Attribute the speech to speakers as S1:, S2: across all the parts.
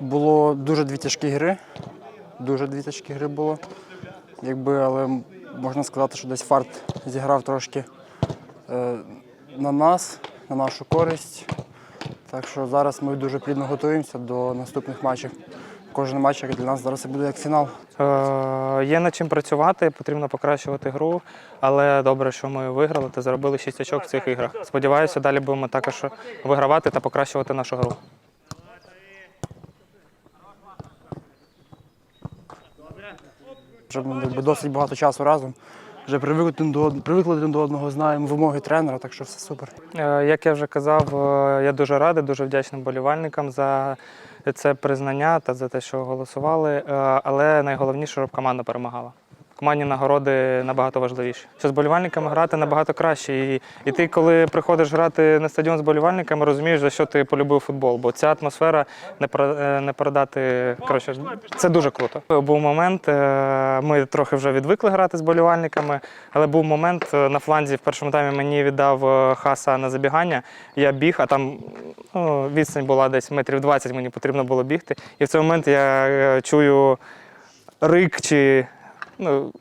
S1: Було дуже дві тяжкі гри. Дуже дві тяжкі гри було. Якби, але можна сказати, що десь фарт зіграв трошки е, на нас, на нашу користь. Так що зараз ми дуже плідно готуємося до наступних матчів. Кожен матч як для нас зараз буде як фінал.
S2: Е, Є над чим працювати, потрібно покращувати гру, але добре, що ми виграли та заробили 6 очок в цих іграх. Сподіваюся, далі будемо також вигравати та покращувати нашу гру.
S1: Вже досить багато часу разом. Вже привикли до, привикли один до одного, знаємо вимоги тренера, так що все супер.
S2: Е, Як я вже казав, е, я дуже радий, дуже вдячний болівальникам за це признання та за те, що голосували. Е, Але найголовніше, щоб команда перемагала. Командні нагороди набагато важливіші. Що з болівальниками грати набагато краще. І, і ти, коли приходиш грати на стадіон з болівальниками, розумієш, за що ти полюбив футбол. Бо ця атмосфера не е, не передати. Коротше, це дуже круто. Був момент, е, ми трохи вже відвикли грати з болівальниками, але був момент е, на фланзі в першому таймі мені віддав хаса на забігання. Я біг, а там ну, відстань була десь метрів 20, мені потрібно було бігти. І в цей момент я чую рик чи ну,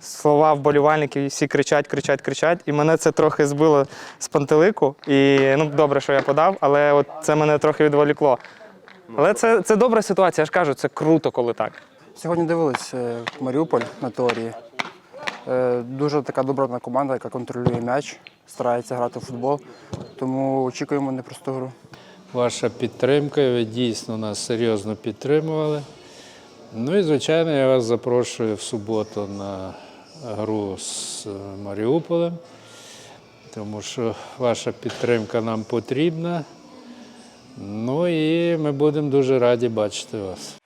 S2: слова вболівальників, і всі кричать, кричать, кричать. І мене це трохи збило з пантелику. І ну, добре, що я подав, але от це мене трохи відволікло. Але це, це добра ситуація, я ж кажу, це круто, коли так.
S1: Сьогодні дивились е, Маріуполь на теорії. Е, Дуже така добротна команда, яка контролює м'яч, старається грати в футбол. Тому очікуємо непросту гру.
S3: ваша підтримка. Ви дійсно нас серйозно підтримували. Ну і, звичайно, я вас запрошую в суботу на гру з Маріуполем, тому що ваша підтримка нам потрібна. Ну і ми будемо дуже раді бачити вас.